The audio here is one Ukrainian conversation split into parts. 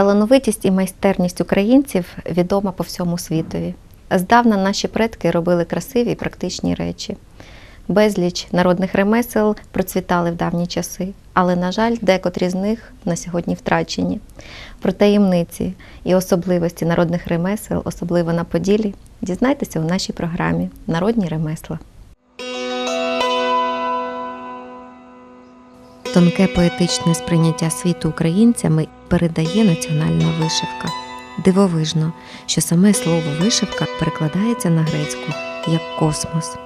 Талановитість і майстерність українців відома по всьому світові. Здавна наші предки робили красиві і практичні речі. Безліч народних ремесел процвітали в давні часи, але, на жаль, декотрі з них на сьогодні втрачені. Про таємниці і особливості народних ремесел, особливо на Поділі, дізнайтеся у нашій програмі Народні ремесла. Тонке поетичне сприйняття світу українцями передає національна вишивка. Дивовижно, що саме слово вишивка перекладається на грецьку як космос.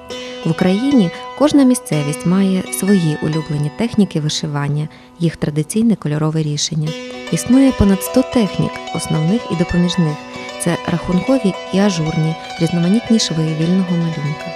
В Україні кожна місцевість має свої улюблені техніки вишивання, їх традиційне кольорове рішення. Існує понад 100 технік, основних і допоміжних. Це рахункові і ажурні, різноманітні шви вільного малюнка.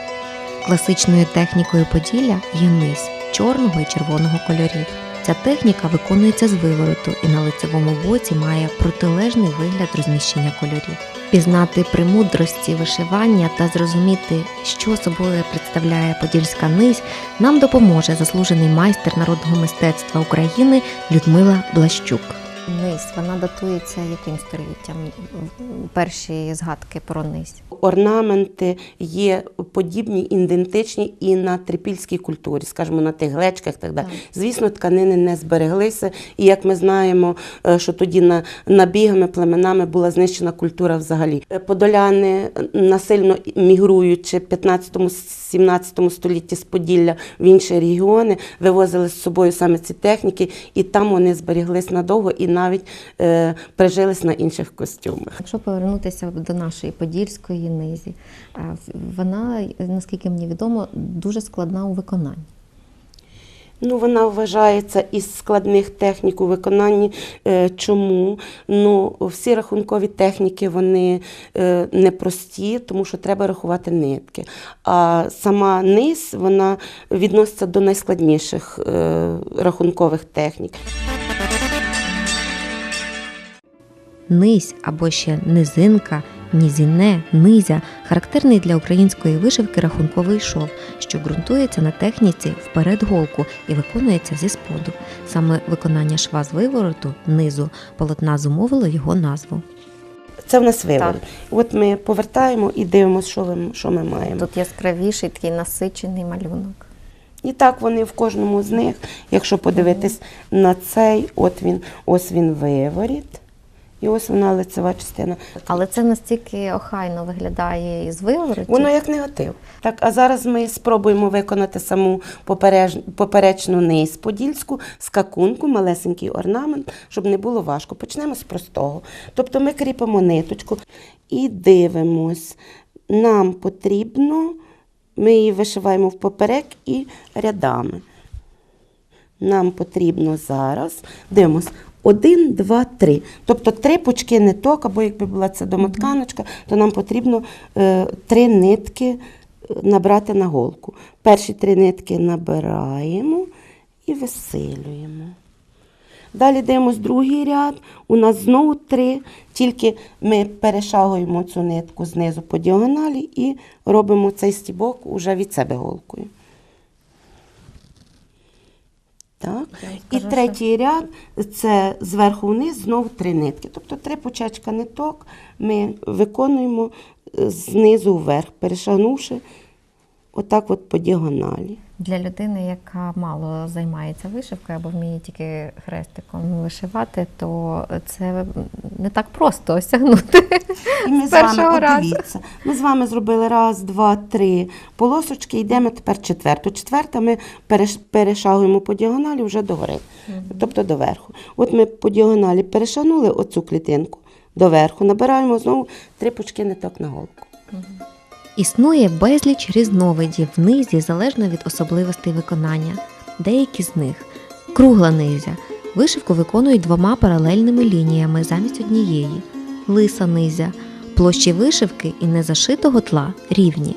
Класичною технікою Поділля є низь чорного і червоного кольорів. Ця техніка виконується з вивороту і на лицевому боці має протилежний вигляд розміщення кольорів. Пізнати премудрості вишивання та зрозуміти, що собою представляє подільська низь, нам допоможе заслужений майстер народного мистецтва України Людмила Блащук. Низь вона датується яким століттям? Перші згадки про низь. Орнаменти є подібні, ідентичні і на трипільській культурі, скажімо, на тих глечках так далі. Так. Звісно, тканини не збереглися. І як ми знаємо, е, що тоді на, набігами, племенами була знищена культура взагалі. Е, Подоляни, е, насильно мігруючи в 15-17 столітті з Поділля в інші регіони, вивозили з собою саме ці техніки, і там вони зберіглись надовго і навіть е, прижились на інших костюмах. Якщо повернутися до нашої подільської низі, вона, наскільки мені відомо, дуже складна у виконанні. Ну, вона вважається із складних технік у виконанні. Е, Чому? Ну, всі рахункові техніки вони е, непрості, тому що треба рахувати нитки. А сама низ вона відноситься до найскладніших е, рахункових технік. Низь або ще низинка, нізіне, низя характерний для української вишивки рахунковий шов, що ґрунтується на техніці вперед голку і виконується зі споду. Саме виконання шва з вивороту низу полотна зумовило його назву. Це в нас виворот. От ми повертаємо і дивимося, що, ви- що ми маємо. Тут яскравіший такий насичений малюнок. І так вони в кожному з них, якщо подивитись на цей, от він, ось він виворіт, і ось вона лицева частина. Але це настільки охайно виглядає із виворотів. Воно як негатив. Так, а зараз ми спробуємо виконати саму попереж... поперечну низ подільську, скакунку, малесенький орнамент, щоб не було важко. Почнемо з простого. Тобто ми кріпимо ниточку і дивимось. Нам потрібно, ми її вишиваємо впоперек і рядами. Нам потрібно зараз, дивимось, один, два, три. Тобто три пучки ниток, або якби була це домотканочка, то нам потрібно е, три нитки е, набрати на голку. Перші три нитки набираємо і висилюємо. Далі дивимось другий ряд. У нас знову три, тільки ми перешагуємо цю нитку знизу по діагоналі і робимо цей стібок уже від себе голкою. Так. І третій ряд це зверху вниз знову три нитки. Тобто три почечка ниток ми виконуємо е, знизу вверх, перешагнувши отак от по діагоналі. Для людини, яка мало займається вишивкою або вміє тільки хрестиком вишивати, то це не так просто осягнути. І ми З з вами, разу. дивіться, ми з вами зробили раз, два, три полосочки, йдемо тепер четверту. Четверта ми перешагуємо по діагоналі вже догори, тобто доверху. От ми по діагоналі перешагнули оцю клітинку доверху, набираємо знову три пучки ниток на голку. Існує безліч різновидів в низі залежно від особливостей виконання. Деякі з них кругла низя. Вишивку виконують двома паралельними лініями замість однієї. Лиса низя. Площі вишивки і незашитого тла рівні.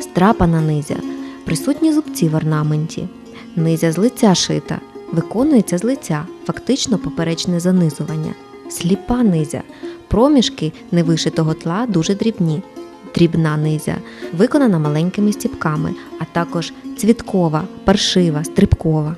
Страпана низя. Присутні зубці в орнаменті. Низя з лиця шита. Виконується з лиця, фактично поперечне занизування. Сліпа низя. Проміжки невишитого тла дуже дрібні дрібна низя, виконана маленькими стіпками, а також цвіткова, паршива, стрибкова.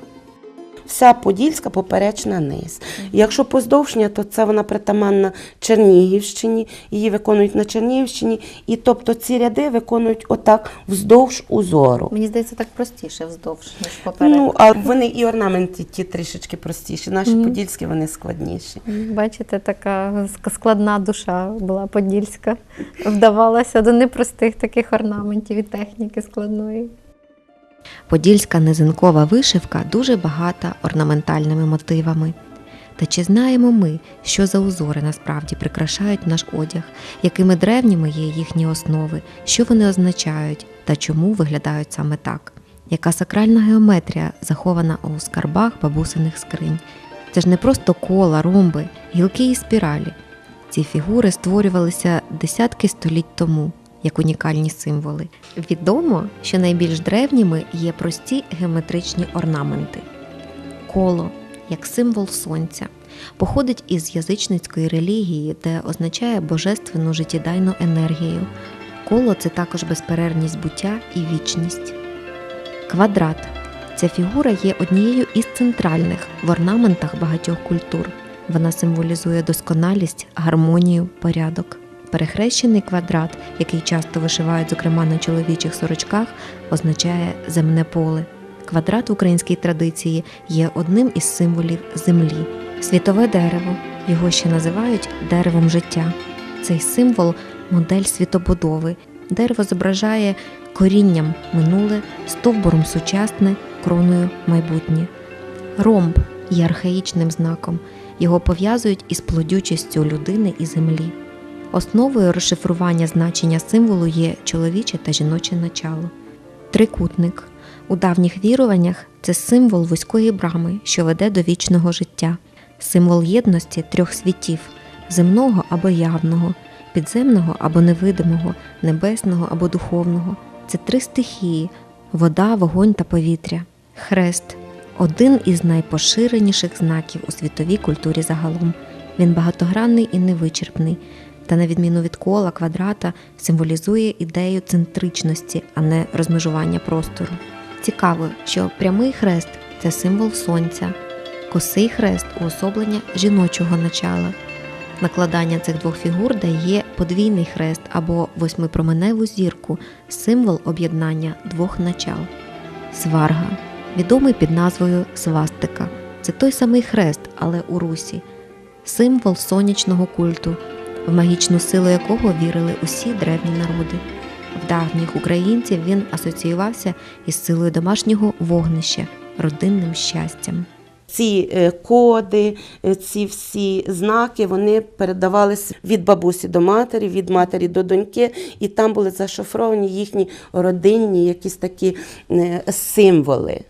Вся подільська поперечна низ. Якщо поздовжня, то це вона притаманна Чернігівщині, її виконують на Чернігівщині, і тобто ці ряди виконують отак вздовж узору. Мені здається, так простіше вздовж, ніж поперед. Ну, а вони і орнаменти ті трішечки простіші. Наші подільські вони складніші. Бачите, така складна душа була подільська. Вдавалася до непростих таких орнаментів і техніки складної. Подільська низинкова вишивка дуже багата орнаментальними мотивами. Та чи знаємо ми, що за узори насправді прикрашають наш одяг, якими древніми є їхні основи, що вони означають та чому виглядають саме так? Яка сакральна геометрія захована у скарбах бабусиних скринь? Це ж не просто кола, ромби, гілки і спіралі. Ці фігури створювалися десятки століть тому як унікальні символи. Відомо, що найбільш древніми є прості геометричні орнаменти. Коло як символ сонця походить із язичницької релігії, де означає божественну життєдайну енергію. Коло це також безперервність буття і вічність. Квадрат ця фігура є однією із центральних в орнаментах багатьох культур. Вона символізує досконалість, гармонію, порядок. Перехрещений квадрат, який часто вишивають, зокрема на чоловічих сорочках, означає земне поле. Квадрат в українській традиції є одним із символів землі. Світове дерево його ще називають деревом життя. Цей символ модель світобудови. Дерево зображає корінням минуле, стовбуром сучасне, кроною майбутнє. Ромб є архаїчним знаком. Його пов'язують із плодючістю людини і землі. Основою розшифрування значення символу є чоловіче та жіноче начало. Трикутник у давніх віруваннях це символ вузької брами, що веде до вічного життя, символ єдності трьох світів земного або явного, підземного або невидимого, небесного або духовного. Це три стихії вода, вогонь та повітря. Хрест один із найпоширеніших знаків у світовій культурі загалом. Він багатогранний і невичерпний, та на відміну від кола, квадрата, символізує ідею центричності, а не розмежування простору. Цікаво, що прямий хрест це символ сонця, косий хрест уособлення жіночого начала. Накладання цих двох фігур дає подвійний хрест або восьмипроменеву зірку, символ об'єднання двох начал. Сварга відомий під назвою свастика. Це той самий хрест, але у русі, символ сонячного культу, в магічну силу якого вірили усі древні народи. В давніх українців він асоціювався із силою домашнього вогнища, родинним щастям. Ці е, коди, е, ці всі знаки вони передавалися від бабусі до матері, від матері до доньки, і там були зашифровані їхні родинні якісь такі е, символи.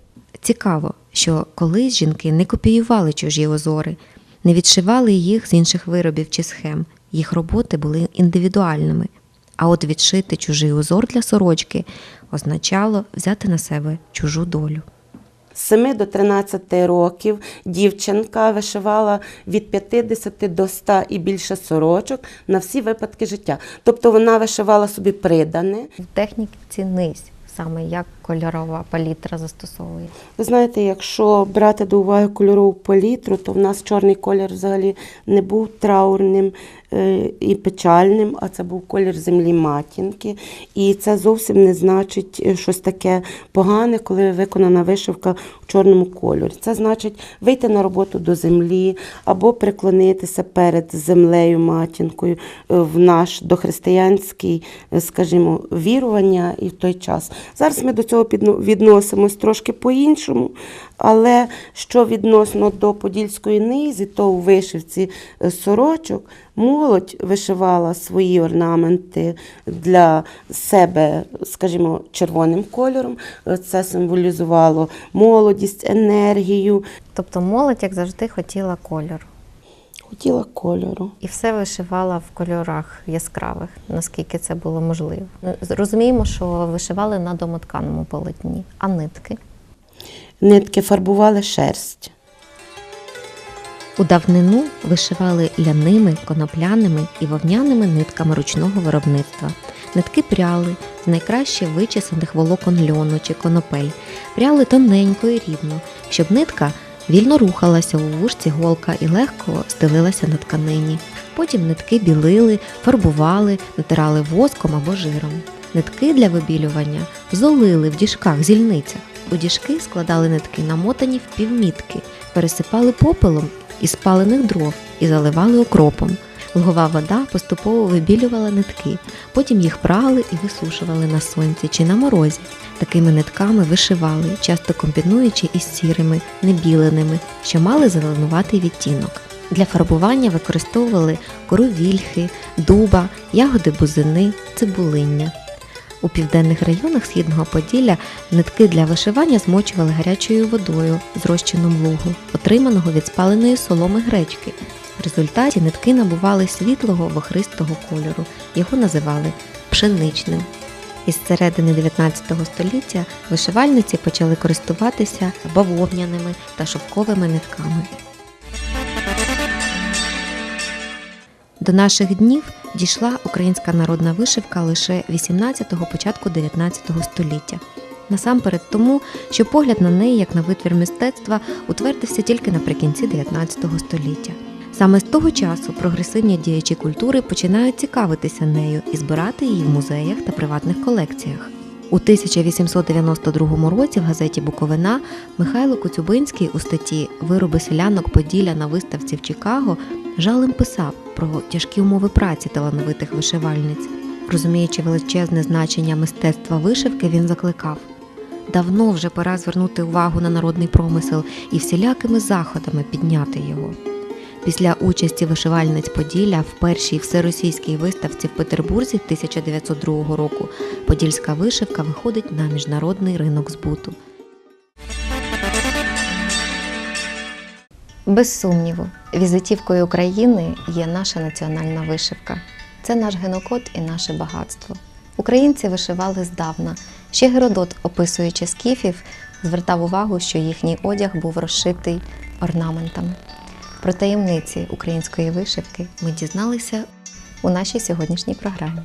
Цікаво, що колись жінки не копіювали чужі узори, не відшивали їх з інших виробів чи схем. Їх роботи були індивідуальними. А от відшити чужий узор для сорочки означало взяти на себе чужу долю. З 7 до 13 років дівчинка вишивала від 50 до 100 і більше сорочок на всі випадки життя. Тобто вона вишивала собі придане. В техніці низь, саме як кольорова палітра застосовує. Ви знаєте, якщо брати до уваги кольорову палітру, то в нас чорний колір взагалі не був траурним і печальним, а це був колір землі матінки. І це зовсім не значить е, щось таке погане, коли виконана вишивка в чорному кольорі. Це значить вийти на роботу до землі або приклонитися перед землею матінкою е, в наш дохристиянський, е, скажімо, вірування і в той час. Зараз ми до цього відносимось трошки по-іншому, але що відносно до подільської низі, то у вишивці е, сорочок молодь вишивала свої орнаменти для себе, скажімо, червоним кольором. Е, Це символізувало молодість, енергію. Тобто молодь, як завжди, хотіла кольору. Хотіла кольору. І все вишивала в кольорах яскравих, наскільки це було можливо. Розуміємо, що вишивали на домотканому полотні, а нитки. Нитки фарбували шерсть. У давнину вишивали ляними, конопляними і вовняними нитками ручного виробництва. Нитки пряли з найкраще вичесаних волокон льону чи конопель, пряли тоненько і рівно, щоб нитка Вільно рухалася у вушці голка і легко стелилася на тканині. Потім нитки білили, фарбували, натирали воском або жиром. Нитки для вибілювання золили в діжках, зільницях. У діжки складали нитки, намотані в півмітки, пересипали попелом із спалених дров і заливали окропом. Лугова вода поступово вибілювала нитки, потім їх прали і висушували на сонці чи на морозі. Такими нитками вишивали, часто комбінуючи із сірими, небіленими, що мали зеленуватий відтінок. Для фарбування використовували кору вільхи, дуба, ягоди бузини, цибулиння. У південних районах східного Поділля нитки для вишивання змочували гарячою водою з розчином лугу, отриманого від спаленої соломи гречки. В результаті нитки набували світлого вохристого кольору. Його називали пшеничним. Із середини 19 століття вишивальниці почали користуватися бавовняними та шовковими нитками. До наших днів дійшла українська народна вишивка лише 18-го, початку 19 століття. Насамперед тому, що погляд на неї як на витвір мистецтва утвердився тільки наприкінці 19 століття. Саме з того часу прогресивні діячі культури починають цікавитися нею і збирати її в музеях та приватних колекціях. У 1892 році в газеті Буковина Михайло Коцюбинський у статті Вироби селянок Поділля на виставці в Чикаго жалем писав про тяжкі умови праці талановитих вишивальниць. Розуміючи величезне значення мистецтва вишивки, він закликав давно вже пора звернути увагу на народний промисел і всілякими заходами підняти його. Після участі вишивальниць Поділля в першій всеросійській виставці в Петербурзі 1902 року подільська вишивка виходить на міжнародний ринок збуту. Без сумніву, візитівкою України є наша національна вишивка. Це наш генокод і наше багатство. Українці вишивали здавна. Ще Геродот, описуючи скіфів, звертав увагу, що їхній одяг був розшитий орнаментами. Про таємниці української вишивки ми дізналися у нашій сьогоднішній програмі.